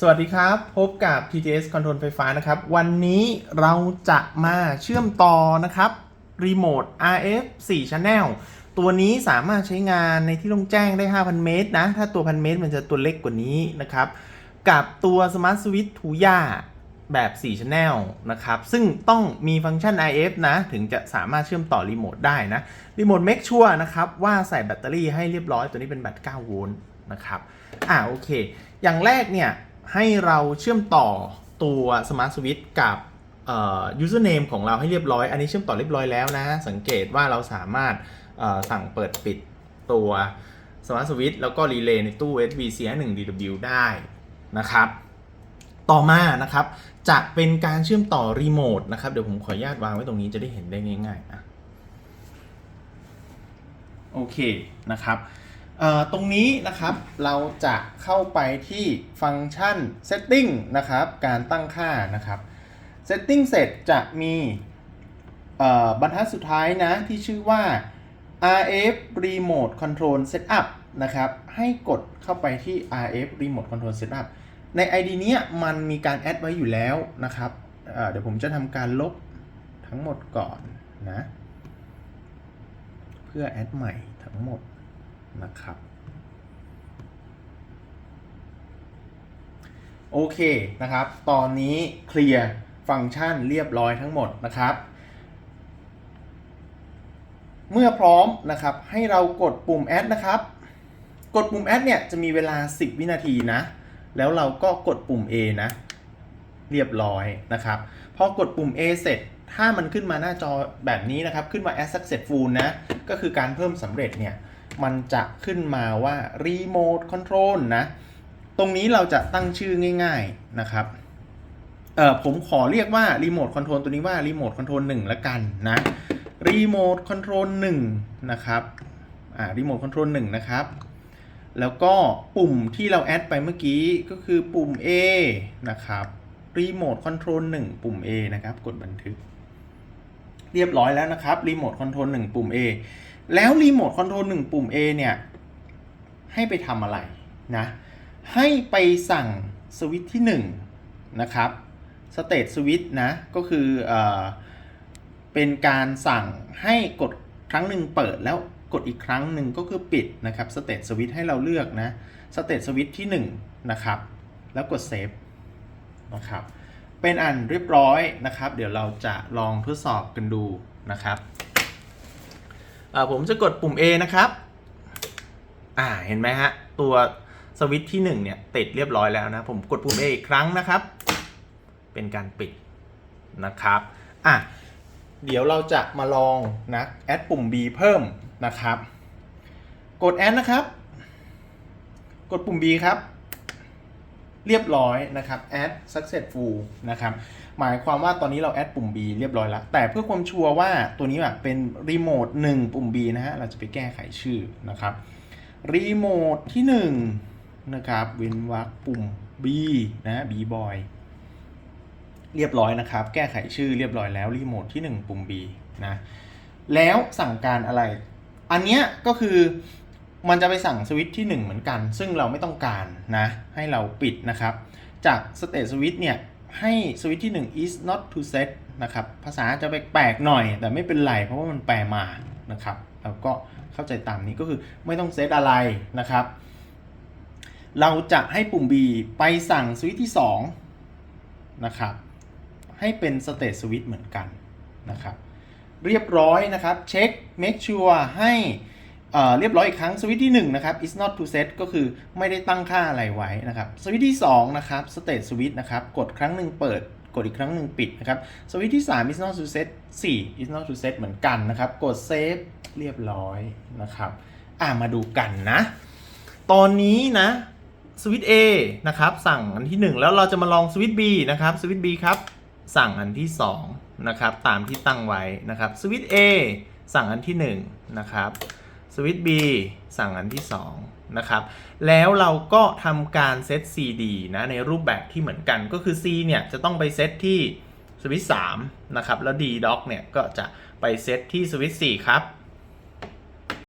สวัสดีครับ พบกับ TTS Control ไฟฟ้านะครับ วันนี้เราจะมาเชื่อมต่อนะครับรีโมท RF 4 Channel ตัวนี้สามารถใช้งานในที่โล่งแจ้งได้ 5,000 เมตรนะ ถ้าตัว 1,000 เมตรมันจะตัวเล็กกว่านี้นะครับ กับตัว Smart Switch t u y a แบบ 4 Channel นะครับ ซึ่งต้องมีฟังก์ชัน RF นะ ถึงจะสามารถเชื่อมต่อรีโมทได้นะ รีโมท make sure นะครับ ว่าใส่แบตเตอรี่ให้เรียบร้อย ตัวนี้เป็นแบต 9 โวลต์นะครับ อ่า โอเค อย่างแรกเนี่ย ให้เราเชื่อมต่อตัว Smart Switch กับเอ่อ username ของเราให้เรียบร้อย อันนี้เชื่อมต่อเรียบร้อยแล้วนะ สังเกตว่าเราสามารถสั่งเปิดปิดตัว Smart Switch แล้วก็รีเลย์ในตู้ SVC 1 DW ได้นะครับ ต่อมานะครับ จะเป็นการเชื่อมต่อรีโมทนะครับ เดี๋ยวผมขออนุญาตวางไว้ตรงนี้จะได้เห็นได้ง่ายๆอะโอเคนะครับ ตรงนี้นะครับเราจะเข้าไปที่ฟังก์ชัน setting นะครับการตั้งค่านะครับ setting เสร็จจะมีบรรทัดสุดท้ายนะที่ชื่อว่า RF Remote Control Setup นะครับให้กดเข้าไปที่ RF Remote Control Setup ใน ID เนี้ยมันมีการแอดไว้อยู่แล้วนะครับเอ่อเดี๋ยวผมจะทำการลบทั้งหมดก่อนนะ เพื่อแอดใหม่ทั้งหมด นะครับ โอเคนะครับ ตอนนี้เคลียร์ฟังก์ชันเรียบร้อยทั้งหมดนะครับ เมื่อพร้อมนะครับให้เรากดปุ่ม add นะครับ กดปุ่ม add เนี่ยจะมีเวลา 10 วินาทีนะ แล้วเราก็กดปุ่ม A นะ เรียบร้อยนะครับ พอกดปุ่ม A เสร็จถ้ามันขึ้นมาหน้าจอแบบนี้นะครับ ขึ้นมา as successful นะ ก็คือการเพิ่มสำเร็จเนี่ย มันจะขึ้นมาว่า remote control นะ ตรงนี้เราจะตั้งชื่อง่ายๆนะครับ เออผมขอเรียกว่า remote control ตัวนี้ว่า remote control 1ละกันนะ remote control 1นะครับ อ่า remote control 1นะครับ แล้วก็ปุ่มที่เราแอดไปเมื่อกี้ก็คือปุ่ม A นะครับ remote control 1 ปุ่ม A นะครับ กดบันทึก เรียบร้อยแล้วนะครับ remote control 1ปุ่ม A แล้ว remote control 1ปุ่ม A เนี่ยให้ไปทำอะไรนะให้ไปสั่งสวิตช์ที่1นะครับ state switch นะก็คือเอเป็นการสั่งให้กดครั้งหนึ่งเปิดแล้วกดอีกครั้งหนึ่งก็คือปิดนะครับ state switch ให้เราเลือกนะ state switch ที่1นะครับแล้วกด save นะครับ เป็นอันเรียบร้อยนะครับ เดี๋ยวเราจะลองทดสอบกันดูนะครับผมจะกดปุ่ม A นะครับ อ่าเห็นไหมฮะ ตัวสวิตช์ที่1เนี่ยติดเรียบร้อยแล้วนะ ผมกดปุ่ม A อีกครั้งนะครับ เป็นการปิดนะครับ อะเดี๋ยวเราจะมาลองนะแอดปุ่ม B เพิ่มนะครับ กดแอดนะครับ กดปุ่ม B ครับ เรียบร้อยนะครับ add successful นะครับหมายความว่าตอนนี้เราแอดปุ่ม B เรียบร้อยแล้ว แต่เพื่อความชัวร์ว่าตัวนี้แบบเป็นรีโมท1ปุ่ม B นะฮะเราจะไปแก้ไขชื่อนะครับรีโมทที่1นะครับเว้นวรรคปุ่ม B นะ B boy เรียบร้อยนะครับ แก้ไขชื่อเรียบร้อยแล้วรีโมทที่ 1 ปุ่ม B นะแล้วสั่งการอะไร อันเนี้ยก็คือ มันจะไปสั่งสวิตช์ที่ 1 เหมือนกัน ซึ่งเราไม่ต้องการนะ ให้เราปิดนะครับ จาก state switch เนี่ย ให้สวิตช์ที่ 1 is not to set นะครับ ภาษาจะแปลกหน่อย แต่ไม่เป็นไรเพราะว่ามันแปลมานะครับเราก็เข้าใจตามนี้ก็คือไม่ต้องเซตอะไรนะครับ เราจะให้ปุ่ม B ไปสั่งสวิตช์ที่ 2 นะครับ ให้เป็น state switch เหมือนกันนะครับ เรียบร้อยนะครับ เช็ค make sure ให้ เรียบร้อยอีกครั้งสวิตที่1นะครับ is not to set ก็คือไม่ได้ตั้งค่าอะไรไว้นะครับสวิตที่2นะครับ state switch นะครับกดครั้งหนึ่งเปิดกดอีกครั้งหนึ่งปิดนะครับสวิตที่3 is not to set 4 is not to set เหมือนกันนะครับ กด save เรียบร้อยนะครับอ่ามาดูกันนะ ตอนนี้นะสวิต A นะครับสั่งอันที่ 1 แล้วเราจะมาลองสวิต B นะครับสวิต B ครับสั่งอันที่2นะครับตามที่ตั้งไว้นะครับสวิต A สั่งอันที่1นะครับ สวิตช์ B สั่งอันที่ 2 นะครับ แล้วเราก็ทำการเซต CD นะในรูปแบบที่เหมือนกันก็คือ C เนี่ยจะต้องไปเซตที่สวิตช์3นะครับ แล้ว D doc เนี่ยก็จะไปเซตที่สวิตช์4ครับ